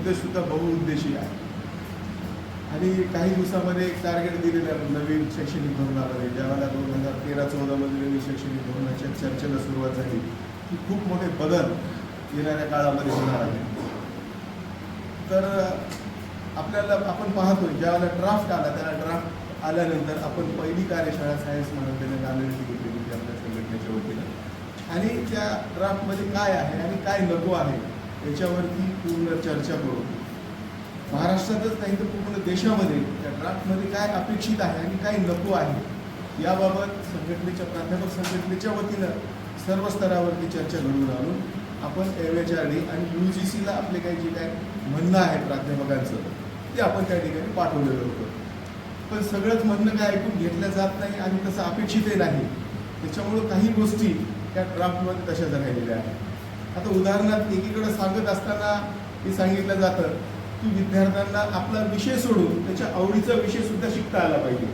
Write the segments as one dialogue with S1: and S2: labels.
S1: उद्देशसुद्धा बहुउद्देशी आहे. आणि काही दिवसामध्ये एक टार्गेट दिलेलं आहे नवीन शैक्षणिक धोरणामध्ये. ज्यावेळेला दोन हजार तेरा चौदामध्ये नवीन शैक्षणिक धोरणाच्या चर्चेला सुरुवात झाली की खूप मोठे बदल येणाऱ्या काळामध्ये होणार आहे तर आपल्याला आपण पाहतोय ज्यावेळेला ड्राफ्ट आला त्याला ड्राफ्ट आल्यानंतर आपण पहिली कार्यशाळा सायन्स महाविद्यालयात आलेली घेतली होती आपल्या संघटनेच्या वतीनं. आणि त्या ड्राफ्टमध्ये काय आहे आणि काय नको आहे याच्यावरती पूर्ण चर्चा करू. महाराष्ट्रातच नाही तर पूर्ण देशामध्ये त्या ड्राफ्टमध्ये काय अपेक्षित आहे आणि काय नको आहे याबाबत संघटनेच्या प्राध्यापक संघटनेच्या वतीनं सर्व स्तरावरती चर्चा घडवून आणून आपण एम एच आर डी आणि यू जी सीला आपले काही जे काय म्हणणं आहे प्राध्यापकांचं ते आपण त्या ठिकाणी पाठवलेलं होतं. पण सगळंच म्हणणं काय ऐकून घेतलं जात नाही आणि तसं अपेक्षितही नाही. त्याच्यामुळं काही गोष्टी त्या ड्राफ्टमध्ये तशाच राहिलेल्या आहेत. आता उदाहरणार्थ एकीकडे सांगत असताना हे सांगितलं जातं की विद्यार्थ्यांना आपला विषय सोडून त्याच्या आवडीचा विषय सुद्धा शिकता आला पाहिजे.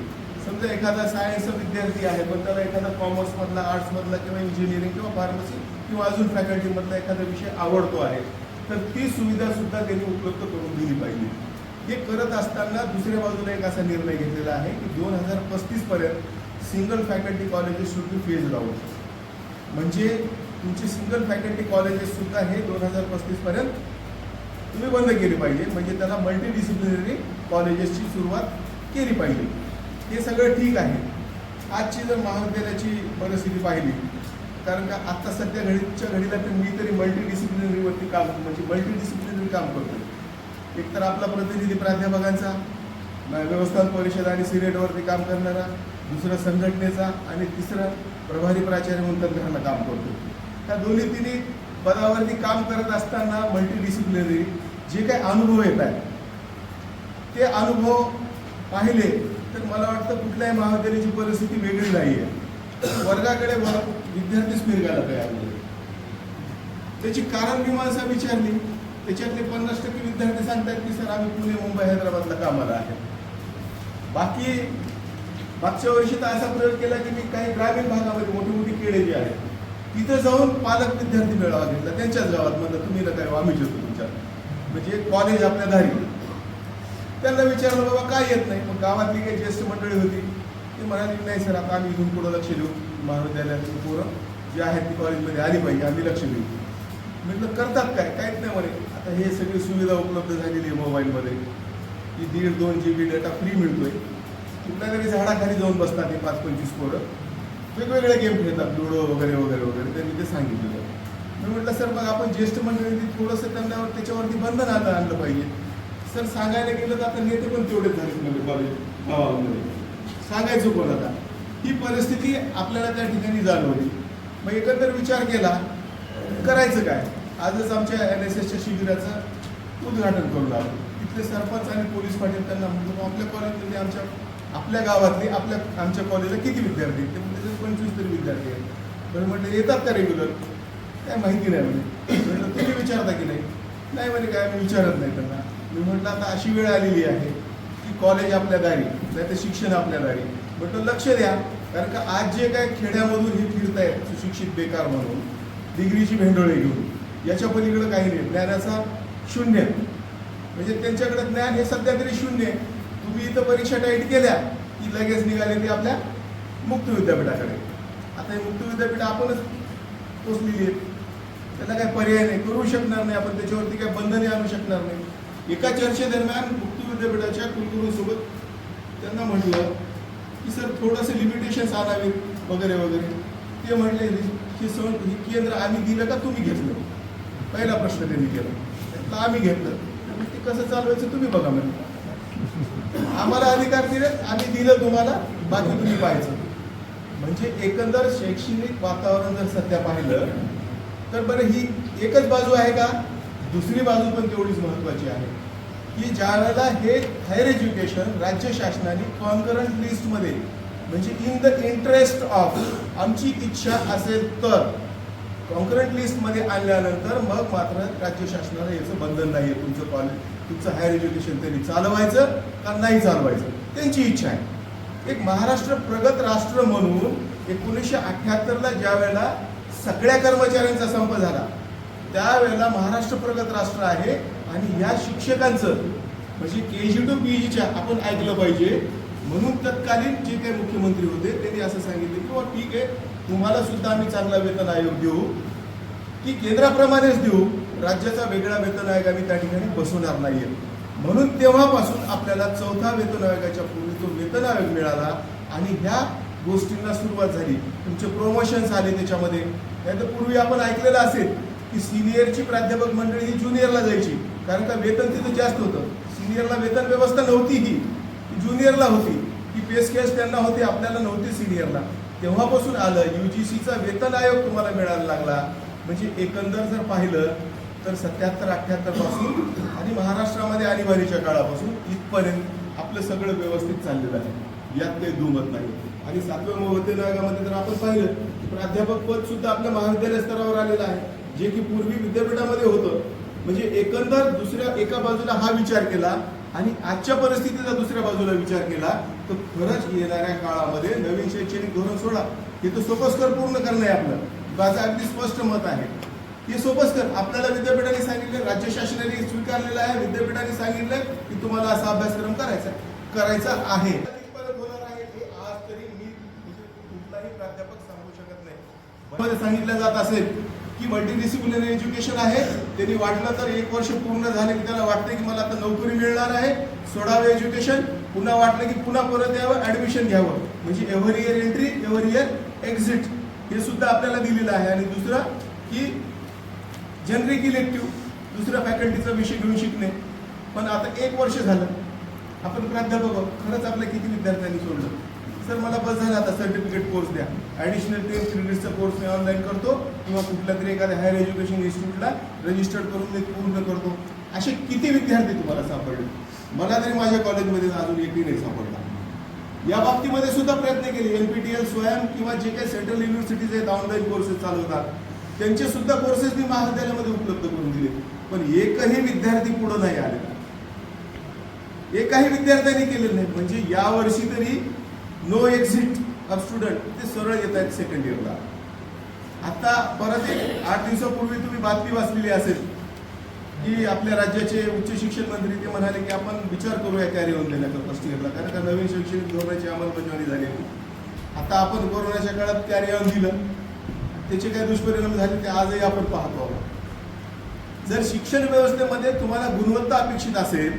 S1: समजा एखादा सायन्सचा विद्यार्थी आहे पण त्याला एखादा कॉमर्समधला आर्ट्समधला किंवा इंजिनिअरिंग किंवा फार्मसी किंवा अजून फॅकल्टीमधला एखादा विषय आवडतो आहे तर ती सुविधा सुद्धा त्यांनी उपलब्ध करून दिली पाहिजे. हे करत असताना दुसऱ्या बाजूला एक असा निर्णय घेतलेला आहे की दोन हजार पस्तीस पर्यंत single faculty colleges should be phase out म्हणजे तुमची सिंगल फॅकल्टी कॉलेजेस सुद्धा हे दोन हजार पस्तीस पर्यंत तुम्ही बंद केली पाहिजे. म्हणजे त्याला मल्टी डिसिप्लिनरी कॉलेजेसची सुरुवात केली पाहिजे. हे सगळं ठीक आहे. आजची जर महाविद्यालयाची परिस्थिती पाहिली कारण का आत्ता सध्या घडीच्या घडीला तर मी तरी मल्टी डिसिप्लिनरीवरती काम म्हणजे मल्टी डिसिप्लिनरी काम करतो एक तर आपला प्रतिनिधी प्राध्यापकांचा व्यवस्थापन परिषद आणि सिरेटवरती काम करणारा दुसरा संघटनेचा आणि तिसरा प्रभारी प्राचार्य म्हणून तंत्रज्ञान काम करतो त्या दोन्ही तिन्ही पदावरती काम करत असताना मल्टीडिसिप्लिनरी जे काही अनुभव येत आहेत ते अनुभव पाहिले तर मला वाटतं कुठल्याही महाविद्यालयाची परिस्थिती वेगळी नाही आहे वर्गाकडे व- विद्यार्थीच फिरगायला तयार झाले त्याची कारण मीमांसा विचारली. त्याच्यातले पन्नास टक्के विद्यार्थी सांगतात की सर आम्ही पुणे मुंबई हैदराबादला कामाला आहे. बाकी मागच्या वर्षी तर असा प्रयोग केला की मी काही ग्रामीण भागामध्ये मोठी मोठी केळे जी आहेत तिथं जाऊन पालक विद्यार्थी मेळावा घेतला. त्यांच्याच गावात म्हणलं तुम्ही नका येऊ, आम्हीच येतो तुमच्या. म्हणजे कॉलेज आपल्या धारी त्यांना विचारलं बाबा काय येत नाही? मग गावातली काही ज्येष्ठ मंडळी होती ती म्हणाली नाही सर आता आम्ही इथून पुढं लक्ष देऊ. महाविद्यालयातली पोरं जी आहेत ती कॉलेजमध्ये आली पाहिजे आम्ही लक्ष देऊ. म्हटलं करतात काय? काहीच नाही म्हणे. आता हे सगळी सुविधा उपलब्ध झालेली आहे मोबाईलमध्ये. की दीड दोन जी बी डेटा फ्री मिळतोय. कुठल्या तरी झाडाखाली जाऊन बसतात हे पाच पंचवीस पोरं. वेगवेगळे गेम खेळतात लुडो वगैरे वगैरे वगैरे. त्यांनी ते सांगितलेलं मी म्हटलं सर मग आपण ज्येष्ठ मंडळी थोडंसं त्यांना त्याच्यावरती बंधन आता आणलं पाहिजे. सर सांगायला गेलं तर आता नेते पण तेवढे झालेत म्हणजे कॉलेज गावामध्ये. सांगायचं कोण आता? ही परिस्थिती आपल्याला त्या ठिकाणी जाणवली. मग एकंदर विचार केला करायचं काय? आजच आमच्या एन एस एसच्या शिबिराचं उद्घाटन करू लागलो तिथले सरपंच आणि पोलीस पाटील त्यांना म्हणतो आपल्या कॉलेजमध्ये आमच्या आपल्या गावातले आपल्या आमच्या कॉलेजला किती विद्यार्थी ते पंचवीस तरी विद्यार्थी आहेत. तर म्हटलं येतात का रेग्युलर काय माहिती नाही म्हणे. म्हटलं तुम्ही विचारता की नाही? नाही म्हणे काय मी विचारत नाही त्यांना. मी म्हटलं आता अशी वेळ आलेली आहे की कॉलेज आपल्या दारी नाही तर शिक्षण आपल्या दारी म्हटलं लक्ष द्या. कारण का आज जे काय खेड्यामधून हे फिरतायत सुशिक्षित बेकार म्हणून डिग्रीची भेंडोळे घेऊन याच्या पलीकडे काही नाही. ज्ञानाचा शून्य. म्हणजे त्यांच्याकडे ज्ञान हे सध्या तरी शून्य. आहे तुम्ही इथं परीक्षा टाईट केल्या की लगेच निघाले ते आपल्या मुक्त विद्यापीठाकडे आता हे मुक्त विद्यापीठ आपणच पोचलेली आहेत. त्याला काय पर्याय नाही. करू शकणार नाही आपण. त्याच्यावरती काय बंधने आणू शकणार नाही. एका चर्चेदरम्यान मुक्त विद्यापीठाच्या कुलगुरूंसोबत त्यांना म्हटलं की सर थोडंसं लिमिटेशन्स आणावेत वगैरे वगैरे. ते म्हटले की सण हे केंद्र आम्ही दिलं का तुम्ही घेतलं? पहिला प्रश्न त्यांनी केला. तर आम्ही घेतलं. ते कसं चालवायचं तुम्ही बघा म्हणजे आम्हाला अधिकार दिले आम्ही दिलं तुम्हाला बाकी तुम्ही पाहायचं. म्हणजे एकंदर शैक्षणिक वातावरण जर सध्या पाहिलं तर बरं ही एकच बाजू आहे का? दुसरी बाजू पण तेवढीच महत्वाची आहे. की ज्या वेळेला हे हायर एज्युकेशन राज्य शासनाने कॉन्करंट लिस्टमध्ये म्हणजे इन द इंटरेस्ट ऑफ आमची इच्छा असेल तर कॉन्करंट लिस्टमध्ये आणल्यानंतर मग मात्र राज्य शासनाला याचं बंधन नाही आहे तुमचं कॉलेज तुमचं हायर एज्युकेशन त्यांनी चालवायचं का नाही चालवायचं? त्यांची इच्छा आहे. एक महाराष्ट्र प्रगत राष्ट्र म्हणून एकोणीसशे अठ्ठ्याहत्तरला ज्या वेळेला सगळ्या कर्मचाऱ्यांचा संप झाला त्यावेळेला महाराष्ट्र प्रगत राष्ट्र आहे आणि या शिक्षकांचं म्हणजे के जी टू पी जीच्या आपण ऐकलं पाहिजे. म्हणून तत्कालीन जे काही मुख्यमंत्री होते त्यांनी असं सांगितलं की बाबा ठीक आहे तुम्हाला सुद्धा आम्ही चांगला वेतन आयोग देऊ. की केंद्राप्रमाणेच देऊ. राज्याचा वेगळा वेतन आयोग आम्ही त्या ठिकाणी बसवणार नाहीये. म्हणून तेव्हापासून आपल्याला चौथा वेतन आयोगाच्या पूर्वी तो वेतन आयोग मिळाला आणि ह्या गोष्टींना सुरुवात झाली. तुमचे प्रमोशन्स आले त्याच्यामध्ये. नाही तर पूर्वी आपण ऐकलेलं असेल की सिनियरची प्राध्यापक मंडळी ही ज्युनियरला जायची. कारण का वेतन तिथं जास्त होतं. सिनियरला वेतन व्यवस्था नव्हती ही. ज्युनियरला होती. की पे स्केल्स त्यांना होते आपल्याला नव्हती सिनियरला तेव्हापासून आलं यू जी सीचा वेतन आयोग तुम्हाला मिळायला लागला. म्हणजे एकंदर जर पाहिलं तर सत्याहत्तर अठ्ठ्याहत्तरपासून आणि महाराष्ट्रामध्ये आणीबाणीच्या काळापासून इथपर्यंत आपलं सगळं व्यवस्थित चाललेलं आहे. यात काही दुमत नाही. आणि सातव्या वेतन जर आपण पाहिलं प्राध्यापक पद सुद्धा आपल्या महाविद्यालय स्तरावर आलेलं आहे. जे की पूर्वी विद्यापीठामध्ये होतं. म्हणजे एकंदर दुसऱ्या एका बाजूला हा विचार केला आणि आजच्या परिस्थितीचा दुसऱ्या बाजूला विचार केला तर खरंच येणाऱ्या काळामध्ये नवीन शैक्षणिक धोरण सोडा. हे तर सोपस्कर पूर्ण करणं आहे आपलं. माझं अगदी स्पष्ट मत आहे. हे सोपस्कर आपल्याला विद्यापीठाने सांगितलं राज्य शासनाने स्वीकारलेलं आहे. विद्यापीठाने सांगितलं की तुम्हाला असा अभ्यासक्रम करायचा करायचा आहे. होणार आहे. हे आज तरी मी कुठलाही प्राध्यापक सांगू शकत नाही. मध्ये सांगितलं जात असेल की मल्टीडिसिप्लिनरी एज्युकेशन आहे. त्यांनी वाटलं तर एक वर्ष पूर्ण झाले की त्याला वाटतं की मला आता नोकरी मिळणार आहे. सोडावे एज्युकेशन पुन्हा वाटलं की पुन्हा परत यावं ऍडमिशन घ्यावं. म्हणजे every year entry every year exit हे सुद्धा आपल्याला दिलेलं आहे. आणि दुसरं की जनरिक इलेक्टिव्ह दुसऱ्या फॅकल्टीचा विषय घेऊन शिकणे. पण आता एक वर्ष झालं. आपण प्राध्यापक खरंच आपल्या किती विद्यार्थ्यांनी सोडलं? सर मला बस झालं आता सर्टिफिकेट कोर्स द्या. ॲडिशनल टेन क्रेडिट्सचा कोर्स मी ऑनलाईन करतो किंवा कुठल्या तरी एखाद्या हायर एज्युकेशन इन्स्टिट्यूटला रजिस्टर्ड करून ते पूर्ण करतो. असे किती विद्यार्थी तुम्हाला सापडले? मला तरी माझ्या कॉलेजमध्ये अजून एकही नाही सापडला. या बाबतीमध्ये सुद्धा प्रयत्न केले. एन पी टी एल स्वयं किंवा जे काही सेंट्रल युनिव्हर्सिटीज आहेत ऑनलाईन कोर्सेस चालवतात. त्यांचे सुद्धा कोर्सेस मी महाविद्यालयामध्ये उपलब्ध करून दिले. पण एकही विद्यार्थी पुढे नाही आलेला एकही विद्यार्थ्यांनी केलेलं नाही. म्हणजे या वर्षी तरी नो एक्झिट ऑफ स्टुडंट ते सरळ येत आहेत सेकंड इयरला आता परत एक आठ दिवसापूर्वी तुम्ही बातमी वाचलेली असेल की आपल्या राज्याचे उच्च शिक्षण मंत्री ते म्हणाले की आपण विचार करूया कॅरी ऑन देण्याचा फर्स्ट इयरला कारण का नवीन शैक्षणिक धोरणाची अंमलबजावणी झालेली. आता आपण कोरोनाच्या काळात कॅरी ऑन दिलं. त्याचे काय दुष्परिणाम झाले ते आजही आपण पाहतो. आहोत जर शिक्षण व्यवस्थेमध्ये तुम्हाला गुणवत्ता अपेक्षित असेल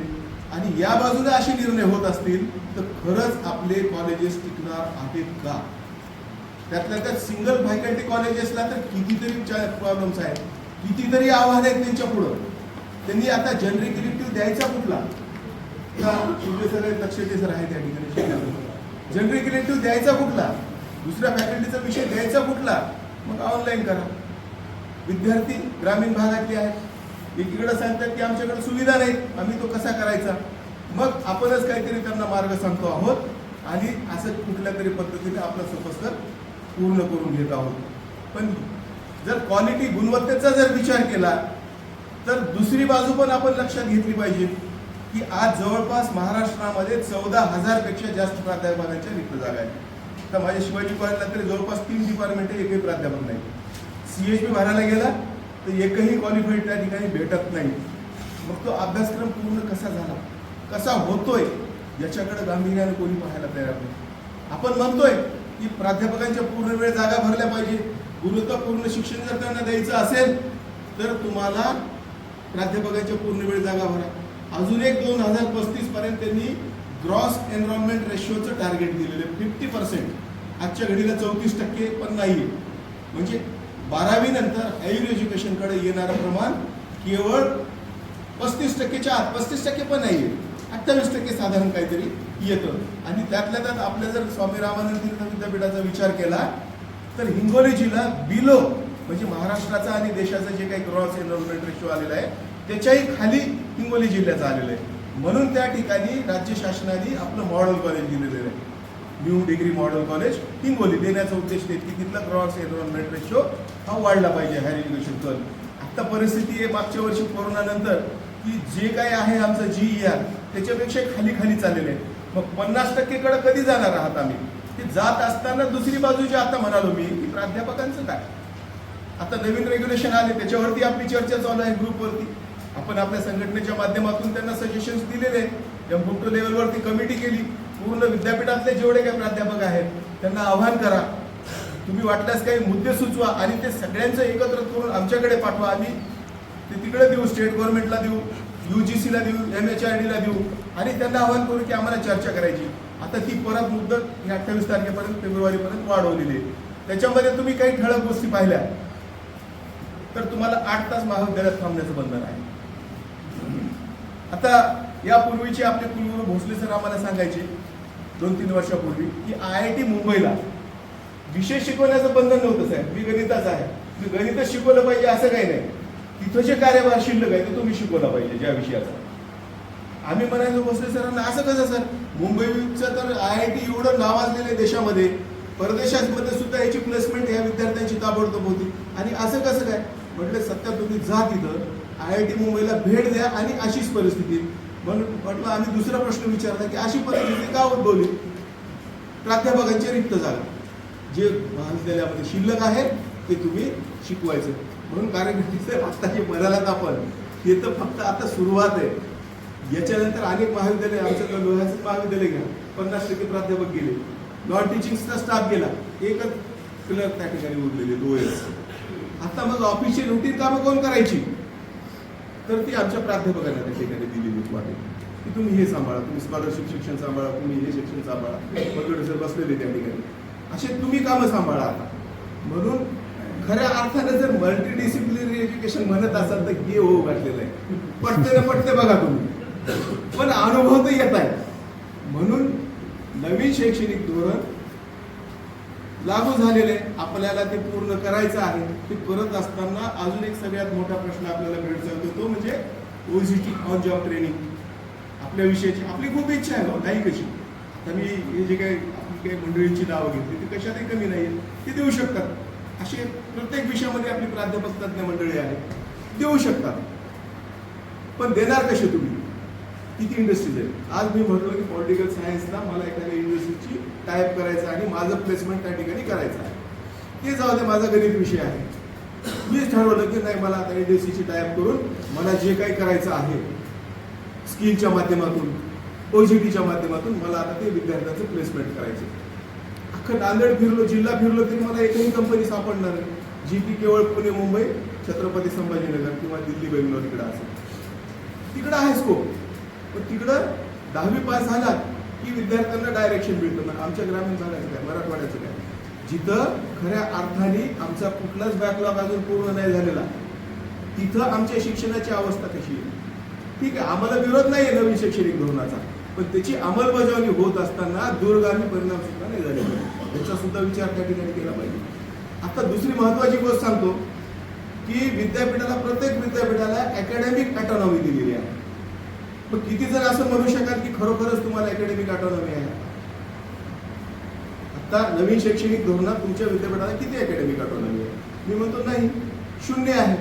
S1: आणि या बाजूला असे निर्णय होत असतील तर खरंच आपले कॉलेजेस टिकणार आहेत का? त्यातल्या त्यात सिंगल फॅकल्टी कॉलेजेसला तर कितीतरी प्रॉब्लेम्स आहेत. कितीतरी आव्हान आहेत त्यांच्या पुढं. त्यांनी आता जनरिक इलेक्टिव्ह द्यायचा कुठला? सर तुमचे सगळे लक्षाचे सर आहे त्या ठिकाणी? जनरिक इलेक्टिव्ह द्यायचा कुठला? दुसऱ्या फॅकल्टीचा विषय द्यायचा कुठला? मग ऑनलाईन करा. विद्यार्थी ग्रामीण भागातले आहेत. एकीकडे सांगतात की आमच्याकडे सुविधा नाही. आम्ही तो कसा करायचा? मग आपणच काहीतरी त्यांना मार्ग सांगतो आहोत आणि असं कुठल्या तरी पद्धतीने आपला सोपस्कर पूर्ण करून घेत आहोत. पण जर क्वालिटी गुणवत्तेचा जर विचार केला तर दुसरी बाजू पण आपण लक्षात घेतली पाहिजे की आज जवळपास महाराष्ट्रामध्ये चौदा हजारपेक्षा जास्त प्राध्यापकांच्या रिक्त जागा आहेत. तर माझ्या शिवाजी कॉलेजला तरी जवळपास तीन डिपार्टमेंट एकही प्राध्यापक नाही. सी एच पी भरायला गेला तर एकही क्वालिफाईड त्या ठिकाणी भेटत नाही. मग तो अभ्यासक्रम पूर्ण कसा झाला? कसा होतोय? याच्याकडे गांभीर्याने कोणी पाहायला तयार नाही. आपण म्हणतोय की प्राध्यापकांच्या पूर्ण वेळ जागा भरल्या पाहिजे. गुरुत्वपूर्ण शिक्षण जर त्यांना द्यायचं असेल तर तुम्हाला प्राध्यापकांच्या पूर्ण वेळ जागा भरा. अजून एक दोन हजार पस्तीस पर्यंत त्यांनी ग्रॉस एनरोलमेंट रेशिओचं टार्गेट दिलेलं आहे. फिफ्टी पर्सेंट आजच्या घडीला चौतीस टक्के पण नाही म्हणजे बारावी नंतर हायर एज्युकेशनकडे येणारं प्रमाण केवळ पस्तीस टक्केच्या आत. पस्तीस टक्के पण नाही आहे अठ्ठावीस टक्के साधारण काहीतरी येतं. आणि त्यातल्या त्यात आपल्या जर स्वामी रामानंद तीर्थ विद्यापीठाचा विचार केला तर हिंगोली जिल्हा बिलो म्हणजे महाराष्ट्राचा आणि देशाचा जे काही क्रॉस एनरोलमेंट रेशो आलेला आहे त्याच्याही खाली हिंगोली जिल्ह्याचं आलेलं आहे. म्हणून त्या ठिकाणी राज्य शासनाने आपलं मॉडेल कॉलेज दिलेलं आहे. New degree model college Hingoli. देण्याचा उद्देश ते की तिथला क्रॉस एनरोलमेंट रेशो हा वाढला पाहिजे हायर एज्युकेशन कल आत्ता परिस्थिती आहे मागच्या वर्षी कोरोनानंतर की जे काय आहे आमचं जी ई आर त्याच्यापेक्षा खाली खाली चाललेलं आहे. मग पन्नास टक्केकडे कधी जाणार आहात आम्ही? ते जात असताना दुसरी बाजूची आता म्हणालो मी की प्राध्यापकांचं काय? आता नवीन रेग्युलेशन आले त्याच्यावरती आपली चर्चा चालू आहे ग्रुपवरती आपण आपल्या संघटनेच्या माध्यमातून त्यांना सजेशन्स दिलेले आहेत. एमफोटो लेवलवरती कमिटी केली पूर्ण विद्यापीठातले जेवढे काही प्राध्यापक आहेत त्यांना आव्हान करा. तुम्ही वाटल्यास काही मुद्दे सुचवा आणि ते सगळ्यांचं एकत्र करून आमच्याकडे पाठवा. आम्ही ते तिकडे देऊ स्टेट गव्हर्नमेंटला देऊ यू जी सीला देऊ एम एच आय डीला देऊ. आणि त्यांना आव्हान करू की आम्हाला चर्चा करायची. आता ती परत मुद्दत ही अठ्ठावीस तारखेपर्यंत फेब्रुवारीपर्यंत वाढवलेली आहे. त्याच्यामध्ये तुम्ही काही ठळक गोष्टी पाहिल्या. तर तुम्हाला आठ तास महाविद्यालयात थांबण्याचं बंधन आहे. आता यापूर्वीचे आपले कुलगुरू भोसले सर आम्हाला सांगायचे दोन तीन वर्षापूर्वी की आय आय टी मुंबईला विषय शिकवण्याचं बंधन नव्हतं साहेब. मी गणिताच आहे. मी गणितच शिकवलं पाहिजे असं काही नाही. तिथं जे कार्यभार शिल्लक आहे ते तुम्ही शिकवला पाहिजे ज्या विषयाचा. आम्ही म्हणायचो भोसले सरांना असं कसं सर? मुंबईचं तर आय आय टी एवढं नावाजलेलं आहे देशामध्ये. परदेशामध्ये सुद्धा याची प्लेसमेंट या विद्यार्थ्यांची ताबडतोब होती. आणि असं कसं काय? म्हटलं सत्या तुम्ही जा तिथं. आय आय टी मुंबईला भेट द्या आणि अशीच परिस्थिती. म्हणून म्हटलं आम्ही दुसरा प्रश्न विचारला की अशी परिस्थिती का उद्भवली? प्राध्यापकांची रिक्त जागा जे महाविद्यालयामध्ये शिल्लक आहे ते तुम्ही शिकवायचं. म्हणून कार्यकर्ते आता जे म्हणालात आपण हे तर फक्त आता सुरुवात आहे. याच्यानंतर अनेक महाविद्यालय आमचं लोह्याचं महाविद्यालय घ्या पन्नास टक्के प्राध्यापक गेले. नॉन टीचिंगचा स्टाफ गेला. एकच क्लर्क त्या ठिकाणी उरलेले लोहेच आता मग ऑफिशियल रुटीन कामं कोण करायची? तर ती आमच्या प्राध्यापकांना त्या ठिकाणी दिलेली वाटेल की तुम्ही हे सांभाळा तुम्ही स्कॉलरशिप शिक्षण सांभाळा तुम्ही हे शिक्षण सांभाळा. वगैरे सर बसलेले त्या ठिकाणी. असे तुम्ही कामं सांभाळा आता. म्हणून खऱ्या अर्थाने जर मल्टी डिसिप्लिनरी एज्युकेशन म्हणत असाल तर हे हो घातलेलं आहे. पटते ना पटते बघा तुम्ही. पण अनुभव तर येत आहे म्हणून नवीन शैक्षणिक धोरण लागू झालेले आहे. आपल्याला ते पूर्ण करायचं आहे ते करत असताना अजून एक सगळ्यात मोठा प्रश्न आपल्याला भेडसावतो तो म्हणजे ओजीटी ऑन जॉब ट्रेनिंग आपल्या विषयाची आपली खूप इच्छा आहे हो, नाही कशी? आता मी हे जे काही आपली काही मंडळींची नावं घेतली ती कशातही कमी नाही ते देऊ शकतात. असे प्रत्येक विषयामध्ये आपली प्राध्यापक तज्ज्ञ मंडळी आहेत देऊ शकतात. पण देणार कसे तुम्ही? किती इंडस्ट्रीज आहेत आज मी म्हटलं की पॉलिटिकल सायन्सला मला एखाद्या इंडस्ट्रीची टाईप करायचं आणि माझं प्लेसमेंट त्या ठिकाणी करायचं आहे. ते जाऊ दे माझा गणित विषय आहे. मीच ठरवलं की नाही मला आता इंडस्ट्रीची टाईप करून मला जे काही करायचं आहे स्किलच्या माध्यमातून ओजीटीच्या माध्यमातून मला आता ते विद्यार्थ्यांचं प्लेसमेंट करायचं अख्खं नांदेड फिरलो जिल्हा फिरलो तरी मला एकही कंपनी सापडणार नाही. जी की केवळ पुणे मुंबई छत्रपती संभाजीनगर किंवा दिल्ली बेंगलोर इकडं असेल. तिकडं आहे स्कोप पण तिकडं दहावी पास झालात की विद्यार्थ्यांना डायरेक्शन मिळतं. मग आमच्या ग्रामीण भागाचं काय? मराठवाड्याचं काय? जिथं खऱ्या अर्थाने आमचा कुठलाच बॅकलॉग अजून पूर्ण नाही झालेला तिथं आमच्या शिक्षणाची अवस्था कशी आहे? ठीक आहे आम्हाला विरोध नाही आहे नवीन शैक्षणिक धोरणाचा पण त्याची अंमलबजावणी होत असताना दूरगामी परिणाम सुद्धा नाही झाले. त्याचा सुद्धा विचार त्या ठिकाणी केला पाहिजे. आता दुसरी महत्वाची गोष्ट सांगतो की विद्यापीठाला प्रत्येक विद्यापीठाला अकॅडमिक ऑटोनॉमी दिलेली आहे. मग किती जण असं म्हणू शकाल की खरोखरच तुम्हाला अकॅडमिक ऑटोनॉमी आहे? आता नवीन शैक्षणिक धोरणात तुमच्या विद्यापीठाला किती अकॅडमिक ऑटोनॉमी आहे? मी म्हणतो नाही. शून्य आहे.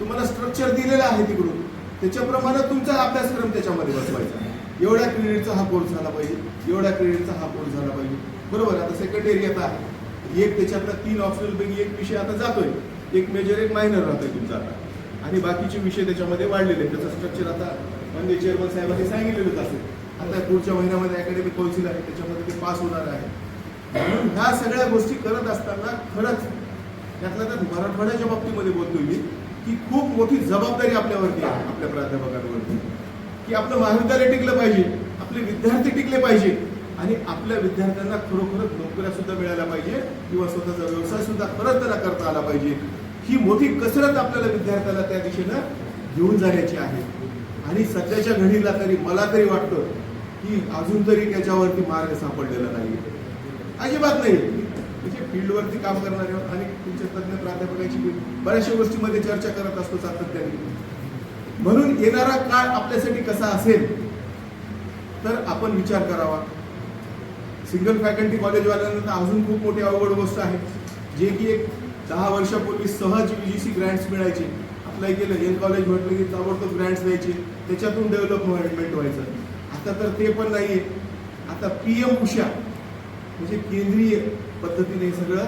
S1: तुम्हाला स्ट्रक्चर दिलेलं आहे तिकडून. त्याच्याप्रमाणे तुमचा अभ्यासक्रम त्याच्यामध्ये बसवायचा एवढ्या क्रेडिटचा हा कोर्स झाला पाहिजे. एवढ्या क्रेडिटचा हा कोर्स झाला पाहिजे. बरोबर आता सेकंडरी आता आहे. एक त्याच्यातला तीन ऑप्शनल पैकी एक विषय आता जातोय. एक मेजर एक मायनर राहतोय तुमचा आता. आणि बाकीचे विषय त्याच्यामध्ये वाढलेले आहेत. त्याचं स्ट्रक्चर आता म्हणजे चेअरमन साहेबांनी सांगितलेलंच असेल. आता पुढच्या महिन्यामध्ये अकॅडमी कौन्सिल आहे त्याच्यामध्ये ते पास होणार आहे. म्हणून ह्या सगळ्या गोष्टी करत असताना खरंच त्यातल्या तर मराठवाड्याच्या बाबतीमध्ये बोलतोय मी की खूप मोठी जबाबदारी आपल्यावरती आहे आपल्या प्राध्यापकांवरती. की आपलं महाविद्यालय टिकलं पाहिजे आपले विद्यार्थी टिकले पाहिजे आणि आपल्या विद्यार्थ्यांना खरोखरच नोकऱ्या सुद्धा मिळाल्या पाहिजे किंवा स्वतःचा व्यवसाय सुद्धा खरंच त्यांना करता आला पाहिजे. ही मोठी कसरत आपल्याला विद्यार्थ्याला त्या दिशेनं घेऊन जाण्याची आहे. आणि सध्याच्या घडीला तरी मला तरी वाटतं की अजून तरी त्याच्यावरती मार्ग सापडलेला नाही अजिबात नाही म्हणजे फील्डवरती काम करणारे आणि तुमच्या तज्ञ प्राध्यापकांची बऱ्याचशा गोष्टीमध्ये चर्चा करत असतो सातत्याने. म्हणून येणारा काळ आपल्यासाठी कसा असेल तर आपण विचार करावा. सिंगल फॅकल्टी कॉलेजवाल्यांना तर अजून खूप मोठी अवघड गोष्ट आहे. जे की एक दहा वर्षापूर्वी सहज सी ग्रँट्स मिळायचे. अप्लाय केलं हेल्थ कॉलेज म्हटलं की ताबडतोब ग्रँट्स द्यायचे त्याच्यातून डेव्हलपमेंट व्हायचं. आता तर ते पण नाही आहे आता पी एम उषा म्हणजे केंद्रीय पद्धतीने सगळं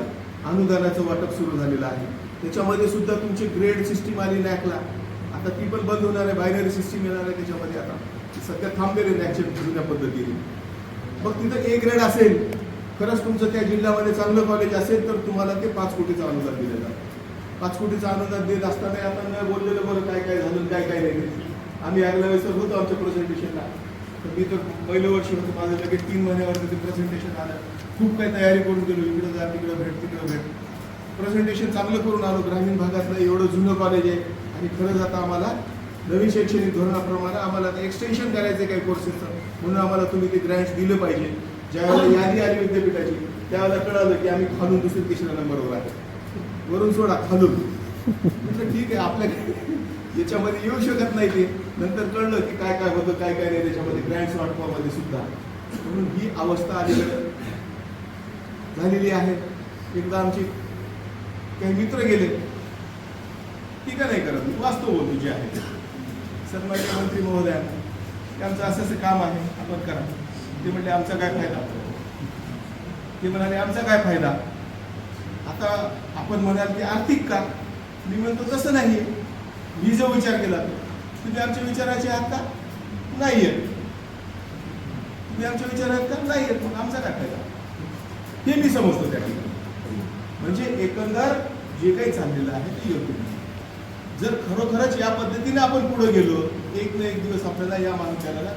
S1: अनुदानाचं वाटप सुरू झालेलं आहे. त्याच्यामध्ये सुद्धा तुमची ग्रेड सिस्टीम आली नॅकला आता ती पण बंद होणार आहे बायनरी सिस्टीम येणार आहे त्याच्यामध्ये आता. सध्या थांबलेले नाही जुन्या पद्धतीने. मग तिथं ए ग्रेड असेल खरंच तुमचं त्या जिल्ह्यामध्ये चांगलं कॉलेज असेल तर तुम्हाला ते पाच कोटीचं अनुदान दिलं जातं. पाच कोटीचा अनुदान देत असताना आता न बोललेलं बरं काय काय झालं काय काय नाही. आम्ही आगल्या वेळेस तर होतो आमच्या प्रेझेंटेशनला तर मी तर पहिलं वर्ष होतं माझं लगेच तीन महिन्यावरती ते प्रेझेंटेशन आलं. खूप काही तयारी करून गेलो इकडं जा तिकडं भेट तिकडं भेट. प्रेझेंटेशन चांगलं करून आलो ग्रामीण भागातलं एवढं जुनं कॉलेज आहे. आणि खरंच आता आम्हाला नवीन शैक्षणिक धोरणाप्रमाणे आम्हाला आता एक्सटेन्शन करायचं आहे काही कोर्सेसचं म्हणून आम्हाला तुम्ही ते ग्रँट्स दिलं पाहिजे. ज्यावेळेला यादी आली विद्यापीठाची त्यावेळेला कळालं की आम्ही खालून दुसऱ्या तिसऱ्या नंबरवर आहे वरून सोडा खालून. म्हटलं ठीक आहे आपल्याकडे याच्यामध्ये येऊ शकत नाही ते. नंतर कळलं की काय काय होतं काय काय नाही त्याच्यामध्ये ग्रँड वाटपामध्ये सुद्धा. म्हणून ही अवस्था आलेली झालेली आहे. एकदा आमची काही मित्र गेले. टीका नाही करत? वास्तव बोलतो जे आहे. सर सन्मान्य मंत्री महोदया की आमचं असं असं काम आहे आपण करा. ते म्हणले आमचा काय फायदा? ते म्हणाले आमचा काय फायदा? आता आपण म्हणाल की आर्थिक का? मी म्हणतो तसं नाही. मी जो विचार केला तुम्ही आमच्या विचाराचे आहात का? नाही आहेत. तुम्ही आमच्या विचार आहात का? नाही आहेत. मग आमचा काय फायदा? हे मी समजतो त्या ठिकाणी. म्हणजे एकंदर जे काही चाललेलं आहे ते योग्य नाही. जर खरोखरच या पद्धतीने आपण पुढे गेलो एक ना एक दिवस आपल्याला या माणसाला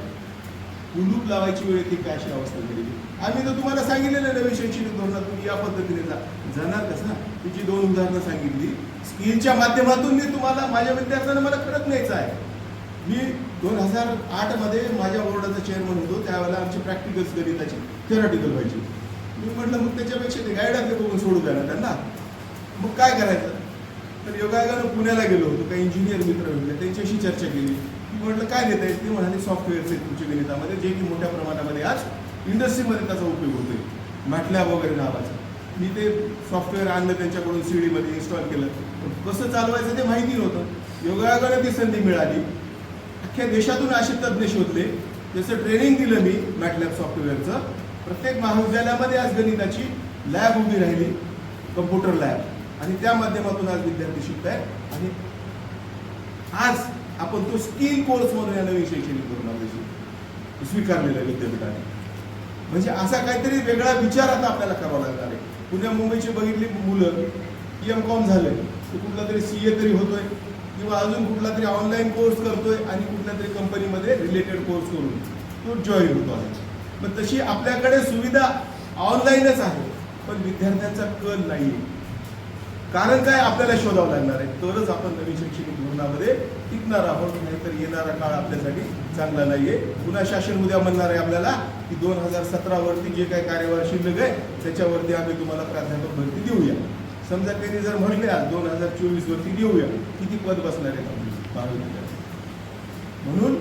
S1: कुलूप लावायची वेळ ती काय अशी अवस्था गेली आम्ही तर तुम्हाला सांगितलेलं आहे नवीन शैक्षणिक धोरणात तुम्ही या पद्धतीने जा. जाणार कसं ना? तिची दोन उदाहरणं सांगितली. स्किलच्या माध्यमातून मी तुम्हाला माझ्या विद्यार्थ्यांना मला करत न्यायचं आहे. मी दोन हजार आठमध्ये माझ्या बोर्डाचा चेअरमन होतो त्यावेळेला आमची प्रॅक्टिकल्स गणिताचे थेरॉटिकल व्हायचे. मी म्हटलं मग त्याच्यापेक्षा ते गाईड बघून सोडू द्या ना त्यांना. मग काय करायचं? तर योगायोगानं पुण्याला गेलो होतो काही इंजिनियर मित्र भेटले त्यांच्याशी चर्चा केली. मी म्हटलं काय देता येईल ते म्हणाले सॉफ्टवेअर्स आहेत तुमच्या गणितामध्ये जे की मोठ्या प्रमाणामध्ये आज इंडस्ट्रीमध्ये त्याचा उपयोग होतोय. मॅटलॅब वगैरे नावाचं. मी ते सॉफ्टवेअर आणलं त्यांच्याकडून सी डीमध्ये इन्स्टॉल केलं. कसं चालवायचं ते माहिती नव्हतं. योगायोगाने ती संधी मिळाली. अख्ख्या देशातून असे तज्ज्ञ शोधले. त्याचं ट्रेनिंग दिलं मी मॅटलॅब सॉफ्टवेअरचं. प्रत्येक महाविद्यालयामध्ये आज गणिताची लॅब उभी राहिली. कम्प्युटर लॅब आणि त्या माध्यमातून आज विद्यार्थी शिकत आहेत आणि आज आपण तो स्किल कोर्स म्हणून या नवीन शैक्षणिक धोरणामध्ये स्वीकारलेला विद्यापीठाने. म्हणजे असा काहीतरी वेगळा विचार आता आपल्याला करावा लागणार आहे. पुण्या मुंबईची बघितली मुलं एम कॉम झालं तो कुठला तरी सी ए तरी होतोय किंवा अजून कुठला तरी ऑनलाईन कोर्स करतोय आणि कुठल्या तरी कंपनीमध्ये रिलेटेड कोर्स करून तो जॉईन होतो आहे मग तशी आपल्याकडे सुविधा ऑनलाईनच आहे पण विद्यार्थ्यांचा कल नाही कारण काय आपल्याला शोधावं लागणार आहे? तरच आपण नवीन शैक्षणिक धोरणामध्ये टिकणार आहोत नाहीतर येणारा काळ आपल्यासाठी चांगला नाहीये. पुन्हा शासन उद्या म्हणणार आहे आपल्याला की दोन हजार सतरावरती जे काही कार्यभार शिल्लक आहे त्याच्यावरती आम्ही तुम्हाला प्राध्यापक भरती देऊया. समजा त्यांनी जर म्हटले आज दोन हजार चोवीस वरती देऊया. किती पद बसणार आहेत म्हणून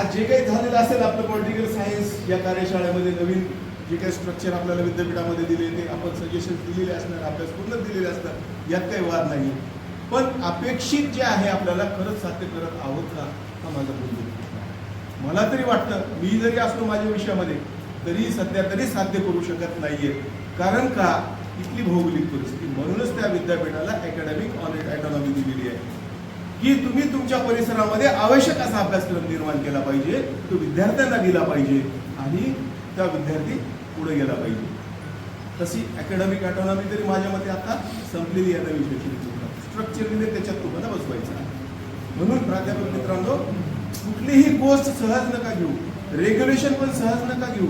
S1: आज जे काही झालेलं असेल आपलं पॉलिटिकल सायन्स या कार्यशाळेमध्ये नवीन जे काही स्ट्रक्चर आपल्याला विद्यापीठामध्ये दिले ते आपण सजेशन दिलेले असणार अभ्यास पूर्ण दिलेले असणार यात काही वाद नाही पण अपेक्षित जे आहे आपल्याला खरंच साध्य करत आहोत का हा माझा मुद्दा मला तरी वाटतं मी जरी असलो माझ्या विषयामध्ये तरी सध्या तरी साध्य करू शकत नाहीये. कारण का? इथली भौगोलिक परिस्थिती. म्हणूनच त्या विद्यापीठाला अकॅडमिक ऑन ऑटॉनॉमी दिलेली आहे. की तुम्ही तुमच्या परिसरामध्ये आवश्यक असा अभ्यासक्रम निर्माण केला पाहिजे तो विद्यार्थ्यांना दिला पाहिजे. आणि त्या विद्यार्थी पुढे गेला पाहिजे. तशी अकॅडमिक ऑटॉनॉमी तरी माझ्या मते आता संपलेली आहे नवीन शैक्षणिक धोरणात त्याच्यात तुम्हाला बसवायचं आहे. म्हणून प्राध्यापक मित्रांनो कुठलीही गोष्ट सहज नका घेऊ. रेग्युलेशन पण सहज नका घेऊ.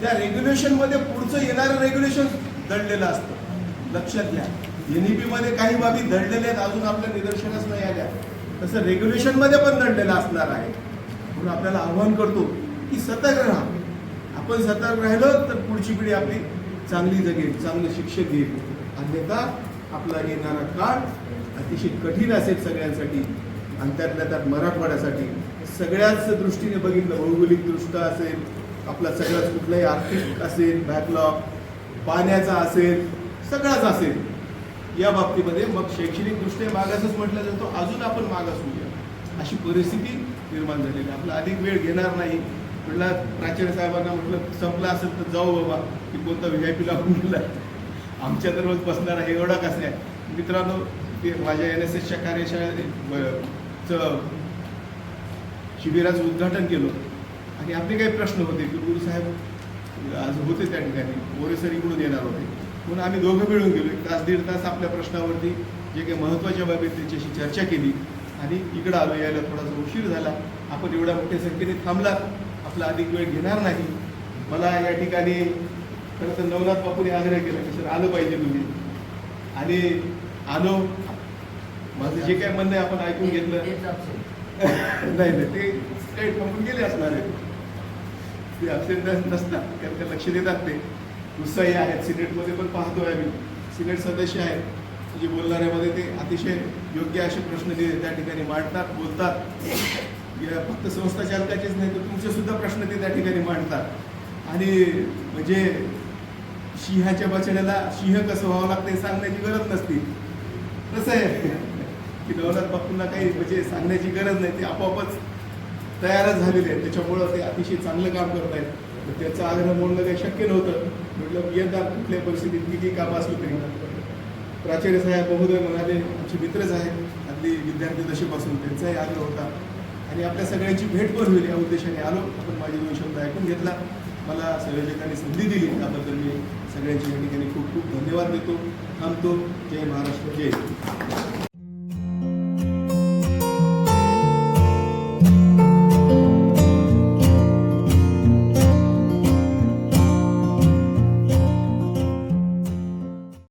S1: त्या रेग्युलेशनमध्ये पुढचं येणारं रेग्युलेशन दडलेलं असतं. लक्षात घ्या. एनईपीमध्ये काही बाबी दडलेल्या आहेत अजून आपल्या निदर्शनास नाही आल्या. तसं रेग्युलेशनमध्ये पण दडलेलं असणार आहे. म्हणून आपल्याला आव्हान करतो की सतर्क राहा. आपण सतर्क राहिलो तर पुढची पिढी आपली चांगली जगेल चांगलं शिक्षक घेईल. अन्यथा आपला येणारा काळ अतिशय कठीण असेल सगळ्यांसाठी आणि त्यातल्या त्यात मराठवाड्यासाठी. सगळ्याच दृष्टीने बघितलं भौगोलिक दृष्ट्या असेल आपला सगळ्याच कुठलाही आर्थिक असेल बॅकलॉग पाण्याचा असेल सगळाच असेल. या बाबतीमध्ये मग शैक्षणिकदृष्ट्या मागासच म्हटलं जातो अजून आपण मागास होऊया. अशी परिस्थिती निर्माण झालेली आहे. आपला अधिक वेळ घेणार नाही. म्हटलं प्राचार्य साहेबांना म्हटलं संपला असेल तर जाऊ बाबा. की कोणता व्ही आय पी लावून गेला आमच्या तर रोज बसणार आहे एवढा कसं आहे. मित्रांनो ते माझ्या एन एस एसच्या कार्यशाळेचं शिबिराचं उद्घाटन केलं. आणि आपले काही प्रश्न होते की गुरुसाहेब आज होते त्या ठिकाणी. ओरेसर इकडून येणार होते. म्हणून आम्ही दोघं मिळून गेलो. एक तास दीड तास आपल्या प्रश्नावरती जे काही महत्त्वाच्या बाबी त्याच्याशी चर्चा केली. आणि इकडं आलो यायला थोडासा उशीर झाला. आपण एवढ्या मोठ्या संख्येने थांबला आपला अधिक वेळ घेणार नाही. मला या ठिकाणी खरं तर नवनाथ बापूने आग्रह केला की सर आलं पाहिजे तुम्ही. आणि आलो. माझं जे काय म्हणणं आपण ऐकून घेतलं. नाही नाही ते काही थांबून गेले असणार आहे ते absent नसतात. कारण का लक्ष देतात ते. उत्साही आहेत. सिनेटमध्ये पण पाहतोय आम्ही सिनेट सदस्य आहेत. जे बोलणाऱ्यामध्ये ते अतिशय योग्य असे प्रश्न ते त्या ठिकाणी मांडतात बोलतात. फक्त संस्था चालकाचेच नाही तर तुमचे सुद्धा प्रश्न ते त्या ठिकाणी मांडतात. आणि म्हणजे सिंहाच्या बछड्याला सिंह कसं व्हावं लागतं हे सांगण्याची गरज नसती. कसं आहे? की नवनाथ बापूंना काही म्हणजे सांगण्याची गरज नाही ते आपोआपच तयारच झालेले आहेत. त्याच्यामुळं ते अतिशय चांगलं काम करत आहेत. त्याचं त्याचा आग्रह मोडणं काही शक्य नव्हतं. म्हटलं यंदा कुठल्या परिस्थितीत किती काम असलं तरी. प्राचार्य साहेब महोदय म्हणाले आमचे मित्रच आहेत. आपली विद्यार्थी दशेपासून त्यांचाही आग्रह होता. आणि आपल्या सगळ्यांची भेट पण होईल या उद्देशाने. आलो आपण माझे दोन शब्द ऐकून घेतला. मला संयोजकांनी संधी दिली. त्याबद्दल मी सगळ्यांच्या ठिकाणी खूप खूप धन्यवाद देतो. थांबतो. जय महाराष्ट्र. जय